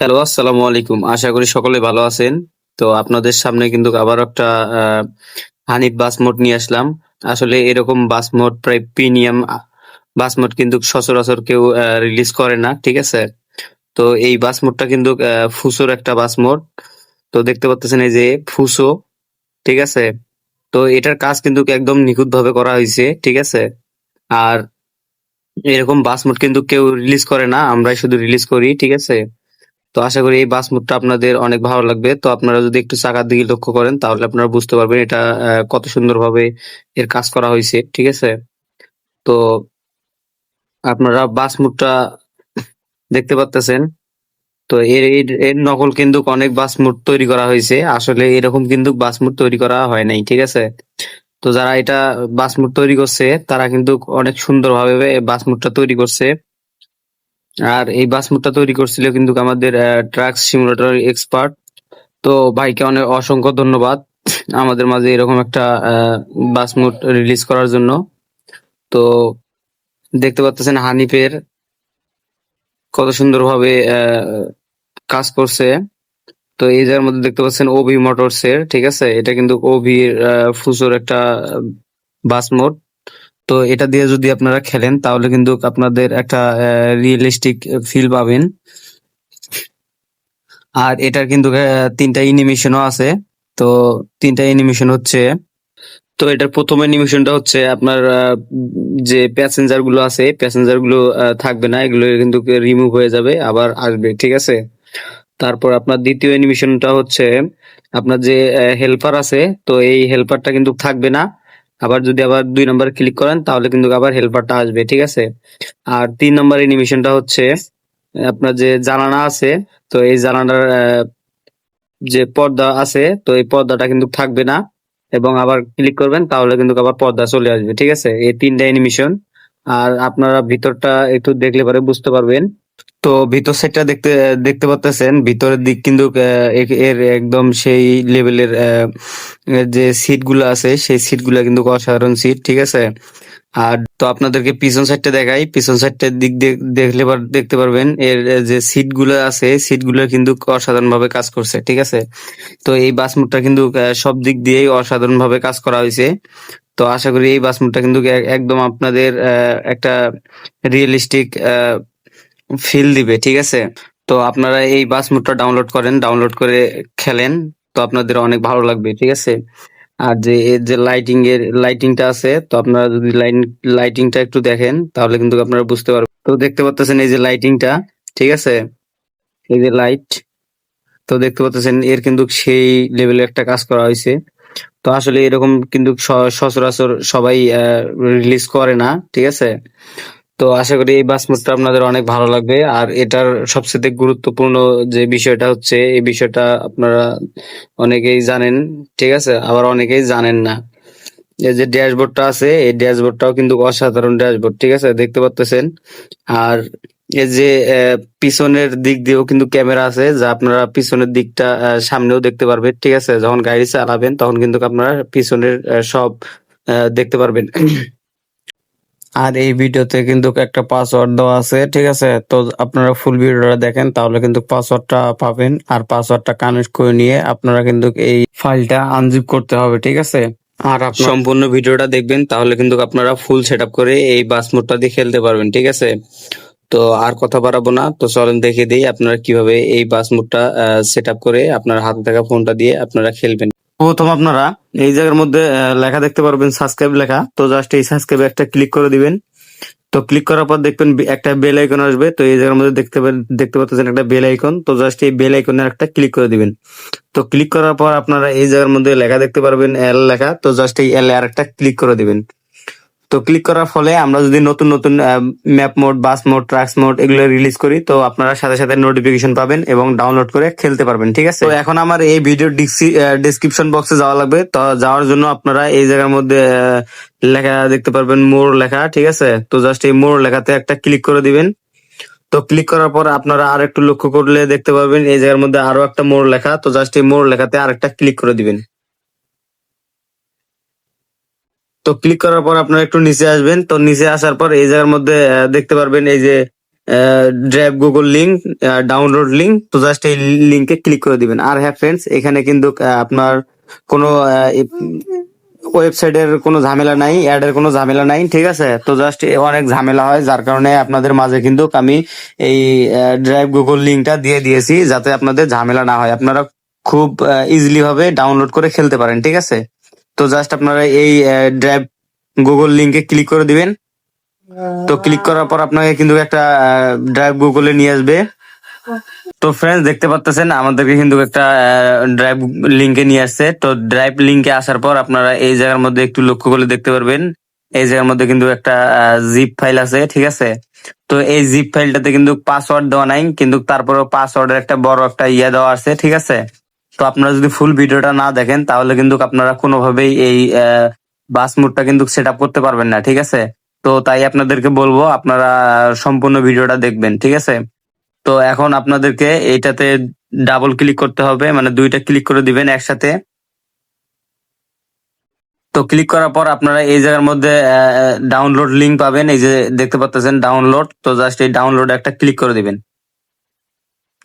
Hello আসসালামু আলাইকুম। আশা করি সকলে ভালো আছেন। তো আপনাদের সামনে কিন্তু আবার একটা হানিফ বাস মোড নিয়ে আসলাম। আসলে এরকম বাস মোড প্রায় প্রিমিয়াম বাস মোড কিন্তু সচরাচর কেউ রিলিজ করে না, ঠিক আছে? তো এই বাস মোডটা কিন্তু ফুসোর একটা বাস মোড। তো দেখতে পাচ্ছেন এই যে ফুসো, ঠিক আছে? তো এটার কাজ কিন্তু একদম নিখুঁত ভাবে করা হয়েছে, ঠিক আছে? আর এরকম বাস মোড কিন্তু কেউ রিলিজ করে না, আমরাই শুধু রিলিজ করি, ঠিক আছে? তো আশা করি এই বাস মুডটা আপনাদের অনেক ভালো লাগবে। তো আপনারা যদি একটু চাকার দিকে লক্ষ্য করেন, তাহলে আপনারা বুঝতে পারবেন এটা কত সুন্দরভাবে এর কাজ করা হয়েছে, ঠিক আছে? তো আপনারা বাস মুডটা দেখতে পাচ্তেছেন তো এর, এর- এর নকল কিন্তু অনেক বাস মুড তৈরি করা হয়েছে। আসলে এরকম কিন্তু বাস মুড তৈরি করা হয় নাই, ঠিক আছে? তো যারা এটা বাস মুড তৈরি করছে, তারা কিন্তু অনেক সুন্দরভাবে বাস মুডটা তৈরি করছে। আর এই বাস মুডটা তৈরি করছিল কিন্তু আমাদের ট্রাক সিমুলেটর এক্সপার্ট তো ভাইকে অনেক অসংখ্য ধন্যবাদ আমাদের মাঝে এরকম একটা বাস মুড রিলিজ করার জন্য। তো দেখতে পাচ্ছেন হানিফের কত সুন্দরভাবে কাজ করছে। তো এই জায়গার মধ্যে দেখতে পাচ্ছেন ওভি মোটরস এর, ঠিক আছে? এটা কিন্তু ওভি ফুসোর একটা বাস মোড তো এটা দিয়ে যদি আপনারা খেলেন, তাহলে কিন্তু আপনাদের একটা রিয়েলিস্টিক ফিল পাবেন। আর এটার কিন্তু তিনটা অ্যানিমেশনও আছে। তো তিনটা অ্যানিমেশন হচ্ছে, তো এটার প্রথম অ্যানিমেশনটা হচ্ছে আপনার যে প্যাসেঞ্জারগুলো আছে প্যাসেঞ্জারগুলো থাকবে না, এগুলো কিন্তু রিমুভ হয়ে যাবে, আবার আসবে, ঠিক আছে? তারপর আপনার দ্বিতীয় অ্যানিমেশনটা হচ্ছে, আপনার যে হেল্পার আছে, তো এই হেল্পারটা কিন্তু থাকবে না। আবার যদি আবার দুই নম্বর ক্লিক করেন, তাহলে কিন্তু আবার হেল্পারটা আসবে, ঠিক আছে? আর তিন নম্বর অ্যানিমেশনটা হচ্ছে, আপনার যে জানানা আছে, তো এই জানানার যে পর্দা আছে, তো এই পর্দাটা কিন্তু থাকবে না। এবং আবার ক্লিক করবেন, তাহলে কিন্তু আবার পর্দা চলে আসবে, ঠিক আছে? এই তিনটা অ্যানিমেশন আর আপনারা ভিতরটা একটু দেখলে পরে বুঝতে পারবেন। তো ভিতর সাইডটা দেখতে দেখতে পাচ্ছেন ভিতরের দিক কিন্তু এর একদম সেই লেভেলের যে সিটগুলো আছে, সেই সিটগুলা কিন্তু অসাধারণ সিট ঠিক আছে? আর তো আপনাদেরকে পিছন সাইডটা দেখাই। পিছন সাইডটার দিক দেখলে দেখতে পারবেন। এর যে সিটগুলো আছে সিটগুলো কিন্তু অসাধারণ ভাবে কাজ করছে, ঠিক আছে? তো এই বাস মুডটা কিন্তু সব দিক দিয়েই অসাধারণ ভাবে কাজ করা হয়েছে। তো আশা করি এই বাস মুডটা কিন্তু এক- একদম আপনাদের একটা রিয়েলিস্টিক ফিল দিবে, ঠিক আছে? তো আপনারা এই বাস মুডটা ডাউনলোড করেন ডাউনলোড করে খেলেন, তো আপনাদের অনেক ভালো লাগবে, ঠিক আছে? আর যে এর যে লাইটিং এর লাইটিংটা আছে, তো আপনারা যদি লাইন লাইটিংটা একটু দেখেন, তাহলে কিন্তু আপনারা বুঝতে পারবেন। তো দেখতে পাচ্ছেন এই যে লাইটিংটা ঠিক আছে? এই যে লাইট তো দেখতে পাচ্ছেন এর কিন্তু সেই লেভেলে একটা কাজ করা হয়েছে। তো আসলে এরকম কিন্তু সচরাচর সবাই রিলিজ করে না, ঠিক আছে? তো আশা করি এই বাস আপনাদের অনেক ভালো লাগবে। আর এটার সবচেয়ে গুরুত্বপূর্ণ যে বিষয়টা হচ্ছে, এই বিষয়টা আপনারা অনেকেই জানেন, ঠিক আছে? আবার অনেকেই জানেন না। এই যে ড্যাশবোর্ডটা আছে, এই ড্যাশবোর্ডটাও কিন্তু অসাধারণ ড্যাশবোর্ড, ঠিক আছে? দেখতে পাচ্ছেন আর এই যে পিছনের দিক দিয়েও কিন্তু ক্যামেরা আছে, যা আপনারা পিছনের দিকটা সামনেও দেখতে পারবেন, ঠিক আছে? যখন গাড়ি চালাবেন, তখন কিন্তু আপনারা পিছনের সব দেখতে পারবেন। আর এই ভিডিওতে কিন্তু একটা পাসওয়ার্ড দেওয়া আছে, ঠিক আছে? তো আপনারা ফুল ভিডিওটা দেখেন, তাহলে কিন্তু পাসওয়ার্ডটা পাবেন। আর পাসওয়ার্ডটা কানেক্ট করে নিয়ে আপনারা কিন্তু এই ফাইলটা আনজিপ করতে হবে, ঠিক আছে? আর সম্পূর্ণ ভিডিওটা দেখবেন, তাহলে কিন্তু আপনারা ফুল সেট করে এই বাস মোডটা দিয়ে খেলতে পারবেন, ঠিক আছে? তো আর কথা বাড়াবো না, তো চলেন দেখে দিই আপনারা কীভাবে এই বাস মোডটা সেট করে আপনার হাতে থাকা ফোনটা দিয়ে আপনারা খেলবেন। প্রথম আপনারা এই জায়গার মধ্যে লেখা দেখতে পারবেন সাবস্ক্রাইব লেখা। তো জাস্ট এই সাবস্ক্রাইবে একটা ক্লিক করে দিবেন। তো ক্লিক করার পর দেখবেন একটা বেল আইকন আসবে। তো এই জায়গার মধ্যে দেখতে দেখতে পাচ্ছেন একটা বেল আইকন তো জাস্ট এই বেল আইকনের একটা ক্লিক করে দিবেন। তো ক্লিক করার পর আপনারা এই জায়গার মধ্যে লেখা দেখতে পারবেন এল লেখা। তো জাস্ট এই এল আর একটা ক্লিক করে দিবেন। তো ক্লিক করার ফলে আমরা যদি নতুন নতুন map mod bus mod trucks mod এগুলো রিলিজ করি, তো আপনারা সাথে সাথে নোটিফিকেশন পাবেন এবং ডাউনলোড করে খেলতে পারবেন, ঠিক আছে? তো এখন আমার এই ভিডিও ডিসক্রিপশন বক্সে যাওয়া লাগবে। তো যাওয়ার জন্য আপনারা এই জায়গার মধ্যে লেখা দেখতে পারবেন মোর লেখা, ঠিক আছে? তো জাস্ট এই মোর লেখাতে একটা ক্লিক করে দিবেন। তো ক্লিক করার পর আপনারা আর একটু লক্ষ্য করলে দেখতে পারবেন এই জায়গার মধ্যে আরও একটা মোর লেখা, তো জাস্ট এই মোর লেখাতে আরেকটা ক্লিক করে দিবেন। তো ক্লিক করার পর আপনারা একটু নিচে আসবেন। তো নিচে আসার পর এই জায়গার মধ্যে দেখতে পারবেন এই যে drive Google link download link তো জাস্ট এই লিঙ্কে ক্লিক করে দিবেন। আর হ্যাঁ ফ্রেন্ডস এখানে কিন্তু আপনার কোনো ওয়েবসাইটের কোনো ঝামেলা নাই অ্যাডের কোনো ঝামেলা নাই, ঠিক আছে? তো জাস্ট অনেক ঝামেলা হয়, যার কারণে আপনাদের মাঝে কিন্তু আমি এই ড্রাইভ গুগল লিঙ্কটা দিয়ে দিয়েছি, যাতে আপনাদের ঝামেলা না হয়। আপনারা খুব ইজিলি ভাবে ডাউনলোড করে খেলতে পারেন, ঠিক আছে? তো জাস্ট আপনারা এই ড্রাইভ গুগল লিঙ্কে ক্লিক করে দিবেন। তো ক্লিক করার পর আপনাকে কিন্তু একটা ড্রাইভ গুগলে নিয়ে আসবে। তো ফ্রেন্ডস দেখতে পাচ্ছেন আমাদেরকে কিন্তু একটা ড্রাইভ লিঙ্কে নিয়ে আসছে। তো ড্রাইভ লিঙ্কে আসার পর আপনারা এই জায়গার মধ্যে একটু লক্ষ্য করলে দেখতে পারবেন। এই জায়গার মধ্যে কিন্তু একটা জিপ ফাইল আছে, ঠিক আছে? তো এই জিপ ফাইলটাতে কিন্তু পাসওয়ার্ড দেওয়া নাই, কিন্তু তারপরেও পাসওয়ার্ডের একটা বড় একটা ইয়ে দেওয়া আছে, ঠিক আছে? তো আপনারা যদি ফুল ভিডিওটা না দেখেন, তাহলে কিন্তু আপনারা কোনোভাবেই এই বাস মুডটা কিন্তু সেট আপ করতে পারবেন না, ঠিক আছে? তো তাই আপনাদেরকে বলব, আপনারা সম্পূর্ণ ভিডিওটা দেখবেন, ঠিক আছে? তো এখন আপনাদেরকে এইটাতে ডাবল ক্লিক করতে হবে মানে দুইটা ক্লিক করে দিবেন একসাথে। তো ক্লিক করার পর আপনারা এই জায়গার মধ্যে ডাউনলোড লিঙ্ক পাবেন, এই যে দেখতে পাচ্ছেন ডাউনলোড তো জাস্ট এই ডাউনলোড একটা ক্লিক করে দিবেন।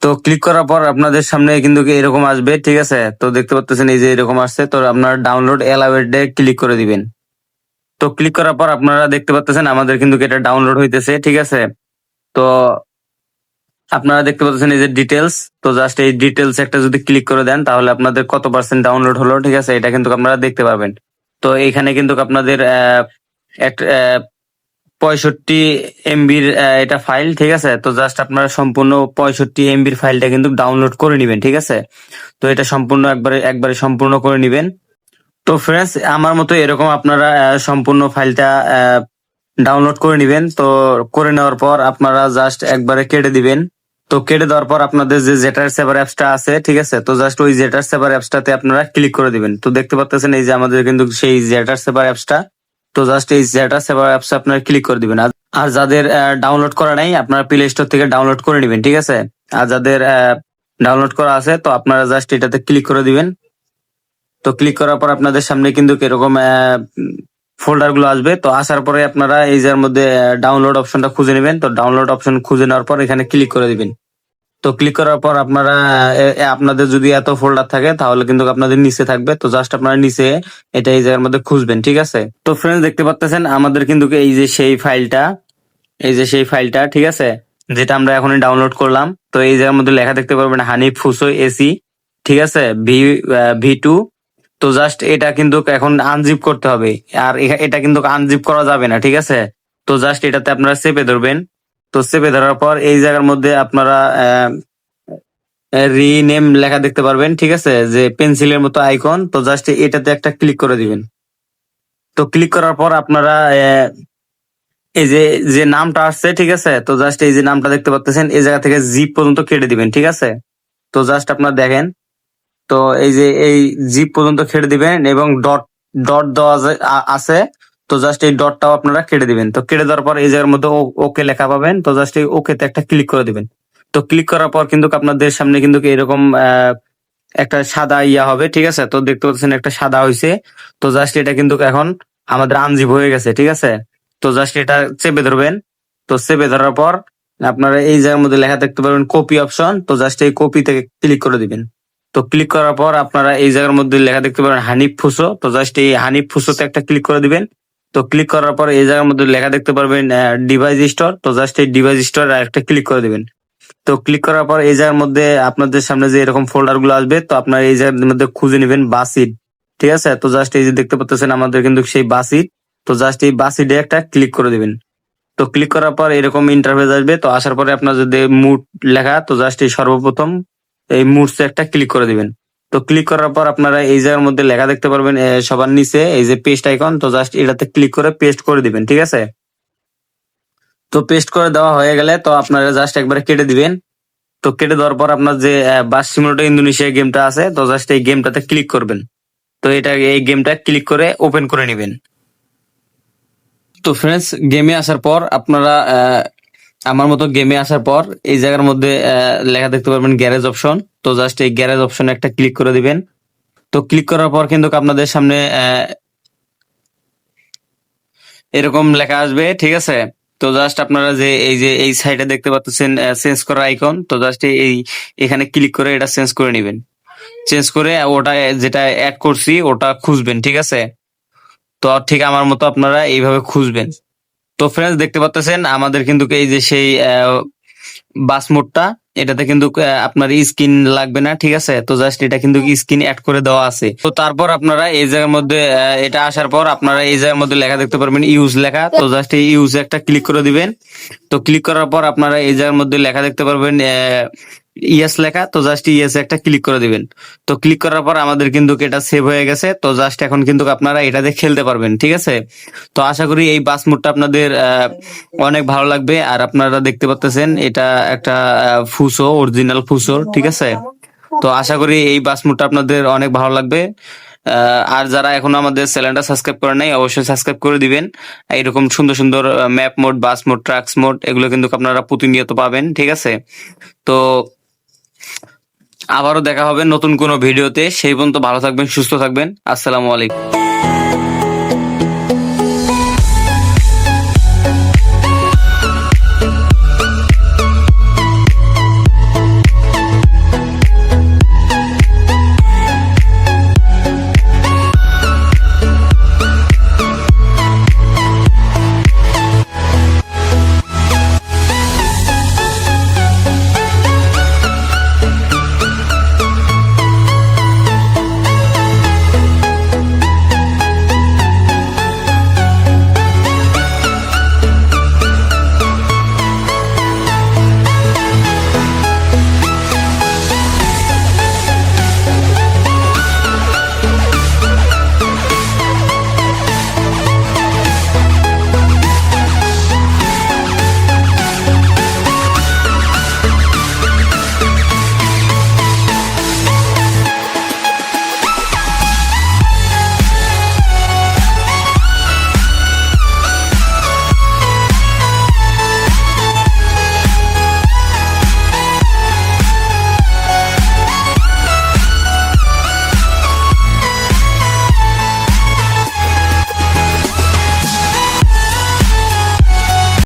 তো ক্লিক করার পর আপনাদের সামনে কিন্তু এরকম আসবে, ঠিক আছে? তো দেখতে পাচ্ছেন এই যে এরকম আসছে, তো আপনারা ডাউনলোড এলাওয়েডে ক্লিক করে দিবেন। তো ক্লিক করার পর আপনারা দেখতে পাচ্ছেন আমাদের কিন্তু এটা ডাউনলোড হইতেছে, ঠিক আছে? তো আপনারা দেখতে পাচ্ছেন এই যে ডিটেলস তো জাস্ট এই ডিটেলস একটা যদি ক্লিক করে দেন, তাহলে আপনাদের কত পার্সেন্ট ডাউনলোড হলো, ঠিক আছে? এটা কিন্তু আপনারা দেখতে পাবেন তো এখানে কিন্তু আপনাদের পঁয়ষট্টি এমবির এটা ফাইল ঠিক আছে? তো জাস্ট আপনারা সম্পূর্ণ পঁয়ষট্টি এমবির ফাইলটা কিন্তু ডাউনলোড করে নিবেন, ঠিক আছে? তো এটা সম্পূর্ণ একবারে একবারে সম্পূর্ণ করে নিবেন। তো ফ্রেন্ডস আমার মতো এরকম আপনারা সম্পূর্ণ ফাইলটা ডাউনলোড করে নিবেন। তো করে নেওয়ার পর আপনারা জাস্ট একবারে কেটে দিবেন। তো কেটে দেওয়ার পর আপনাদের যে জেটার সেভার অ্যাপসটা আছে, ঠিক আছে? তো জাস্ট ওই জেটার সেভার অ্যাপসটাতে আপনারা ক্লিক করে দিবেন। তো দেখতে পাচ্ছেন এই যে আমাদের কিন্তু সেই জেটার সেভার অ্যাপসটা তো জাস্ট এই জেটার সেভার অ্যাপস আপনারা ক্লিক করে দিবেন। আর- আর যাদের ডাউনলোড করা নাই, আপনারা প্লে স্টোর থেকে ডাউনলোড করে নেবেন, ঠিক আছে? আর যাদের ডাউনলোড করা আছে, তো আপনারা জাস্ট এটাতে ক্লিক করে দিবেন। তো ক্লিক করার পর আপনাদের সামনে কিন্তু এরকম ফোল্ডারগুলো আসবে। তো আসার পরে আপনারা এই যার মধ্যে ডাউনলোড অপশনটা খুঁজে নেবেন। তো ডাউনলোড অপশন খুঁজে নেওয়ার পর এখানে ক্লিক করে দিবেন। তো ক্লিক করার পর আপনারা আপনাদের যদি এত ফোল্ডার থাকে, তাহলে কিন্তু আপনাদের নিচে থাকবে। তো জাস্ট আপনারা নিচে এটা এই জায়গার মধ্যে খুঁজবেন, ঠিক আছে? তো ফ্রেন্ডস দেখতে পাচ্ছেন আমাদের কিন্তু এই যে সেই ফাইলটা এই যে সেই ফাইলটা ঠিক আছে? যেটা আমরা এখনই ডাউনলোড করলাম। তো এই জায়গার মধ্যে লেখা দেখতে পারবেন হানি ফুসো এসি, ঠিক আছে? ভি ভি টু তো জাস্ট এটা কিন্তু এখন আনজিপ করতে হবে। আর এটা কিন্তু আনজিপ করা যাবে না, ঠিক আছে? তো জাস্ট এটাতে আপনারা চেপে ধরবেন। তো চেপে ধরার পর এই জায়গার মধ্যে আপনারা রিনেম লেখা দেখতে পারবেন, ঠিক আছে? যে পেন্সিলের মতো আইকন। তো জাস্ট এটাতে একটা ক্লিক করে দিবেন। তো ক্লিক করার পর আপনারা এই যে যে নামটা আসছে, ঠিক আছে? তো জাস্ট এই যে নামটা দেখতে পাচ্ছেন এই জায়গা থেকে জিপ পর্যন্ত কেটে দিবেন, ঠিক আছে? তো জাস্ট আপনারা দেখেন। তো এই যে, এই জিপ পর্যন্ত কেটে দিবেন এবং ডট ডট দেওয়া আছে। তো জাস্ট এই ডটটাও আপনারা কেটে দিবেন। তো কেটে দেওয়ার পর এই জায়গার মধ্যে ওকে লেখা পাবেন। তো জাস্ট এই ওকেতে একটা ক্লিক করে দিবেন। তো ক্লিক করার পর কিন্তু আপনাদের সামনে কিন্তু এরকম একটা সাদা ইয়া হবে, ঠিক আছে? তো দেখতে পাচ্ছেন একটা সাদা হয়েছে তো জাস্ট এটা কিন্তু এখন আমাদের আনজিপ হয়ে গেছে, ঠিক আছে? তো জাস্ট এটা চেপে ধরবেন। তো চেপে ধরার পর আপনারা এই জায়গার মধ্যে লেখা দেখতে পারবেন কপি অপশন তো জাস্ট এই কপি থেকে ক্লিক করে দিবেন। তো ক্লিক করার পর আপনারা এই জায়গার মধ্যে লেখা দেখতে পারেন হানিফ ফুসো। তো জাস্ট এই হানিফ ফুসোতে একটা ক্লিক করে দিবেন। তো ক্লিক করার পর এই জায়গার মধ্যে লেখা দেখতে পারবেন ডিভাইস স্টোর তো জাস্ট এই ডিভাইস স্টোর একটা ক্লিক করে দেবেন। তো ক্লিক করার পর এই জায়গার মধ্যে আপনাদের সামনে যে এরকম ফোল্ডারগুলো আসবে, তো আপনার এই জায়গার মধ্যে খুঁজে নেবেন বাসিড ঠিক আছে? তো জাস্ট এই যে দেখতে পাচ্ছেন আমাদের কিন্তু সেই বাসিড তো জাস্ট এই বাসিডে একটা ক্লিক করে দেবেন। তো ক্লিক করার পর এরকম ইন্টারফেস আসবে। তো আসার পরে আপনার যদি মুড লেখা, তো জাস্ট এই সর্বপ্রথম এই মুডসে একটা ক্লিক করে দিবেন। তো ক্লিক করার পর আপনারা এই জায়গার মধ্যে লেখা দেখতে পারবেন সবার নিচে এই যে পেস্ট আইকন তো জাস্ট এটাতে ক্লিক করে পেস্ট করে দিবেন, ঠিক আছে? তো পেস্ট করে দেওয়া হয়ে গেলে তো আপনারা জাস্ট একবারে কেটে দিবেন। তো কেটে দেওয়ার পর আপনার যে বাস সিমুলেটর ইন্দোনেশিয়া গেমটা আছে, তো জাস্ট এই গেমটাতে ক্লিক করবেন। তো এটা, এই গেমটা ক্লিক করে ওপেন করে নেবেন। তো ফ্রেন্ডস গেমে আসার পর আপনারা আমার মতো গেমে আসার পর এই জায়গার মধ্যে লেখা দেখতে পারবেন গ্যারেজ অপশন তো জাস্ট এই গ্যারেজ অপশনে একটা ক্লিক করে দিবেন। তো ক্লিক করার পর কিন্তু আপনাদের সামনে এরকম লেখা আসবে, ঠিক আছে? তো জাস্ট আপনারা যে এই যে এই সাইডে দেখতে পাচ্ছেন চেঞ্জ করার আইকন তো জাস্ট এই এখানে ক্লিক করে এটা চেঞ্জ করে নেবেন। চেঞ্জ করে ওটা যেটা অ্যাড করছি, ওটা খুঁজবেন, ঠিক আছে? তো ঠিক আমার মতো আপনারা এইভাবে খুঁজবেন। তো ফ্রেন্ডস দেখতে পাচ্ছেন আমাদের কিন্তু এই যে সেই বাস মোডটা এটাতে কিন্তু আপনার স্কিন লাগবে না, ঠিক আছে? তো জাস্ট এটা কিন্তু স্কিন অ্যাড করে দেওয়া আছে। তো তারপর আপনারা এই জায়গার মধ্যে এটা আসার পর আপনারা এই জায়গার মধ্যে লেখা দেখতে পারবেন ইউজ লেখা। তো জাস্ট এই ইউজ একটা ক্লিক করে দিবেন। তো ক্লিক করার পর আপনারা এই জায়গার মধ্যে লেখা দেখতে পারবেন ইয়েস লেখা, তো জাস্ট ইয়েস একটা ক্লিক করে দিবেন। তো ক্লিক করার পর আমাদের কিন্তু এটা সেভ হয়ে গেছে, তো জাস্ট এখন কিন্তু আপনারা এটাতে খেলতে পারবেন, ঠিক আছে? তো আশা করি এই বাস মোডটা আপনাদের অনেক ভালো লাগবে, আর আপনারা দেখতে পাচ্ছেন এটা একটা ফুসো অরিজিনাল ফুসো, ঠিক আছে? তো আশা করি এই বাস মোডটা আপনাদের অনেক ভালো লাগবে। আর যারা এখনও আমাদের চ্যানেলটা সাবস্ক্রাইব করে নাই, অবশ্যই সাবস্ক্রাইব করে দিবেন। এইরকম সুন্দর সুন্দর map mod, bus mod trucks mod, এগুলো কিন্তু আপনারা প্রতিনিয়ত পাবেন, ঠিক আছে? তো আবারও দেখা হবে নতুন কোনো ভিডিওতে। সেই পর্যন্ত ভালো থাকবেন সুস্থ থাকবেন। আসসালামু আলাইকুম।